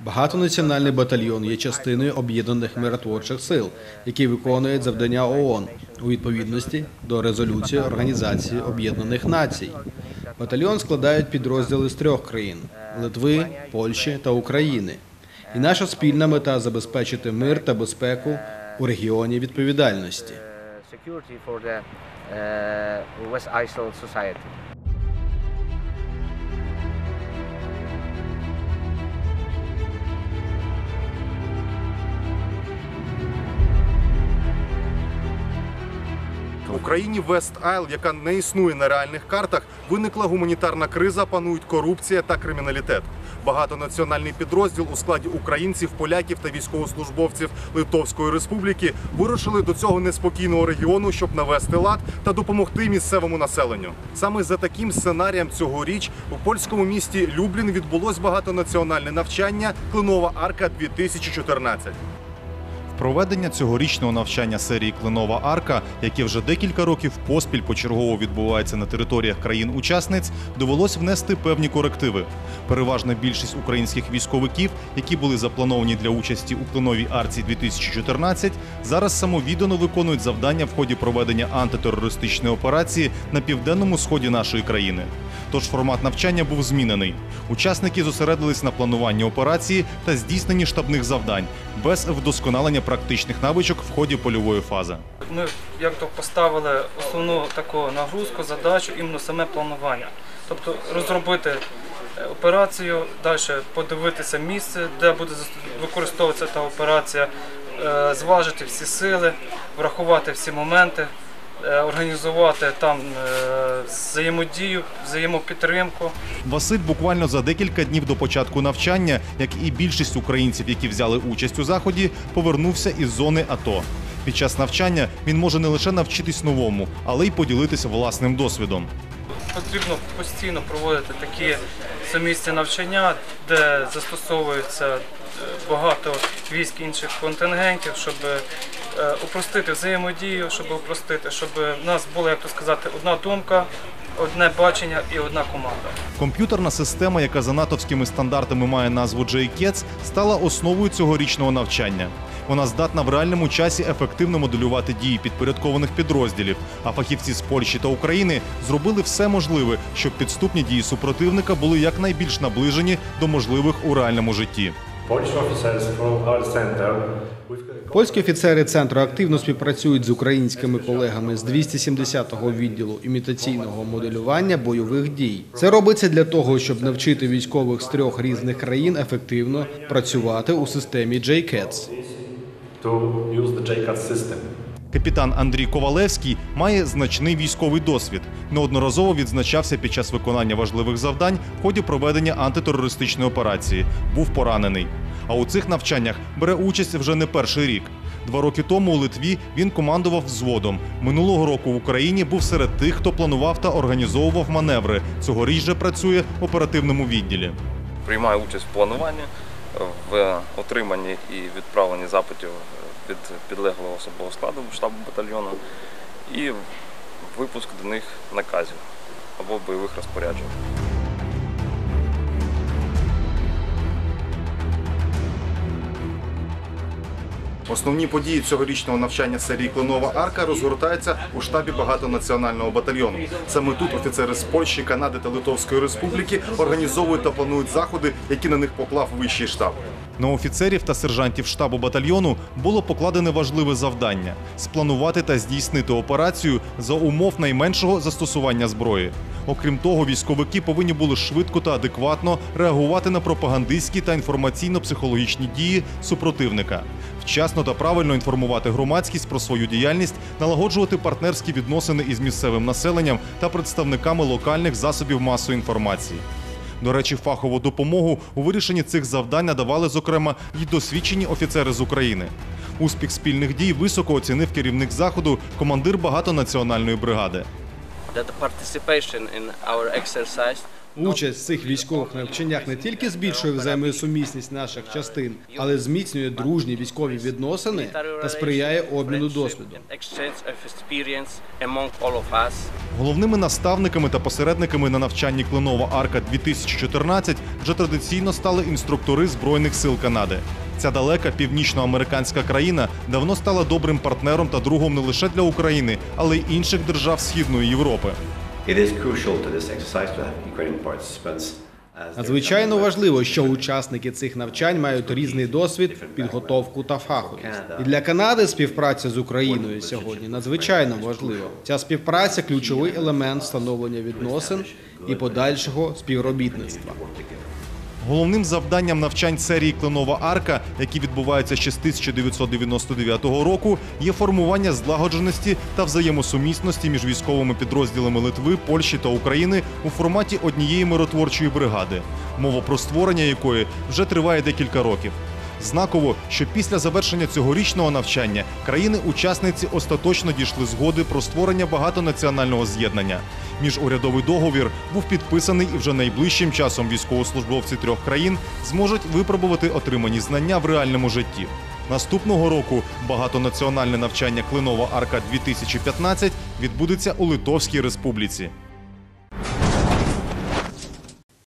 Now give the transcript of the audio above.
Багатонаціональний батальйон є частиною об'єднаних миротворчих сил, які виконують завдання ООН у відповідності до резолюції Організації Об'єднаних Націй. Батальйон складають підрозділи з трьох країн: Литви, Польщі та України. І наша спільна мета забезпечити мир та безпеку у регіоні відповідальності. uh, security for the uh, West Isle society. В Україні Вест Айл, яка не існує на реальних картах, виникла гуманітарна криза, панують корупція та криміналітет. Багатонаціональний підрозділ у складі українців, поляків та військовослужбовців Литовської республіки вирушили до цього неспокійного регіону, щоб навести лад та допомогти місцевому населенню. Саме за таким сценарієм цьогоріч у польському місті Люблін відбулось багатонаціональне навчання Клинова арка 2014 Проведення цьогорічного навчання серії Клинова арка, яке вже декілька років поспіль почергово відбувається на територіях країн-учасниць, довелось внести певні корективи. Переважна більшість українських військовиків, які були заплановані для участі у Клиновій арці 2014, зараз самовіддано виконують завдання в ході проведення антитерористичної операції на південному сході нашої країни. Тож формат навчання був змінений. Учасники зосередились на плануванні операції та здійсненні штабних завдань без вдосконалення практичних навичок в ході польової фази. Ми як то поставили основну таку нагрузку, задачу іменно саме планування. Тобто розробити е, операцію, далі подивитися місце, де буде використовуватися та операція, е, зважити всі сили, врахувати всі моменти, організувати там е, взаємодію, взаємопідтримку. Василь буквально за декілька днів до початку навчання, як і більшість українців, які взяли участь у заході, повернувся із зони АТО. Під час навчання він може не лише навчитись новому, але й поділитися власним досвідом. Потрібно постійно проводити такі сумісні навчання, де застосовується е, багато військ інших контингентів, щоб е, упростити взаємодію, щоб упростити, щоб в нас була, як то сказати, одна думка, одне бачення і одна команда. Комп'ютерна система, яка за натовськими стандартами має назву JCATS, стала основою цьогорічного навчання. Вона здатна в реальному часі ефективно моделювати дії підпорядкованих підрозділів. А фахівці з Польщі та України зробили все можливе, щоб підступні дії супротивника були якнайбільш наближені до можливих у реальному житті. Польські офіцери центру активно співпрацюють з українськими колегами з 270-го відділу імітаційного моделювання бойових дій. Це робиться для того, щоб навчити військових з трьох різних країн ефективно працювати у системі JCATS. Капітан Андрій Ковалевський має значний військовий досвід. Неодноразово відзначався під час виконання важливих завдань в ході проведення антитерористичної операції. Був поранений. А у цих навчаннях бере участь вже не перший рік. Два роки тому у Литві він командував взводом. Минулого року в Україні був серед тих, хто планував та організовував маневри. Цьогоріч же працює в оперативному відділі. приймаю участь в плануванні, в отриманні і відправленні запитів від підлеглого особового складу штабу батальйону і випуск до них наказів або бойових розпоряджень. Основні події цьогорічного навчання серії Клинова арка розгортаються у штабі багатонаціонального батальйону. Саме тут офіцери з Польщі, Канади та Литовської Республіки організовують та планують заходи, які на них поклав вищий штаб. На офіцерів та сержантів штабу батальйону було покладене важливе завдання спланувати та здійснити операцію за умов найменшого застосування зброї. Окрім того, військовики повинні були швидко та адекватно реагувати на пропагандистські та інформаційно-психологічні дії супротивника, вчасно та правильно інформувати громадськість про свою діяльність, налагоджувати партнерські відносини із місцевим населенням та представниками локальних засобів масової інформації. До речі, фахову допомогу у вирішенні цих завдань надавали, зокрема, й досвідчені офіцери з України. Успіх спільних дій високо оцінив керівник заходу, командир багатонаціональної бригади. Участь цих військових навчаннях не тільки збільшує взаємосумісність наших частин, але зміцнює дружні військові відносини та сприяє обміну досвідом. Головними наставниками та посередниками на навчанні Клинова Арка 2014 вже традиційно стали інструктори Збройних сил Канади. Ця далека північноамериканська країна давно стала добрим партнером та другом не лише для України, але й інших держав Східної Європи. Надзвичайно важливо, що учасники цих навчань мають різний досвід, підготовку та фаховість. І для Канади співпраця з Україною сьогодні надзвичайно важлива. Ця співпраця ключовий елемент встановлення відносин і подальшого співробітництва. Головним завданням навчань серії Кленова Арка, які відбуваються ще з 1999 року, є формування злагодженості та взаємосумісності між військовими підрозділами Литви, Польщі та України у форматі однієї миротворчої бригади, мова про створення якої вже триває декілька років. Знаково, що після завершення цьогорічного навчання країни-учасниці остаточно дійшли згоди про створення багатонаціонального з'єднання. Міжурядовий договір був підписаний і вже найближчим часом військовослужбовці трьох країн зможуть випробувати отримані знання в реальному житті. Наступного року багатонаціональне навчання Клинова Арка 2015 відбудеться у Литовській Республіці.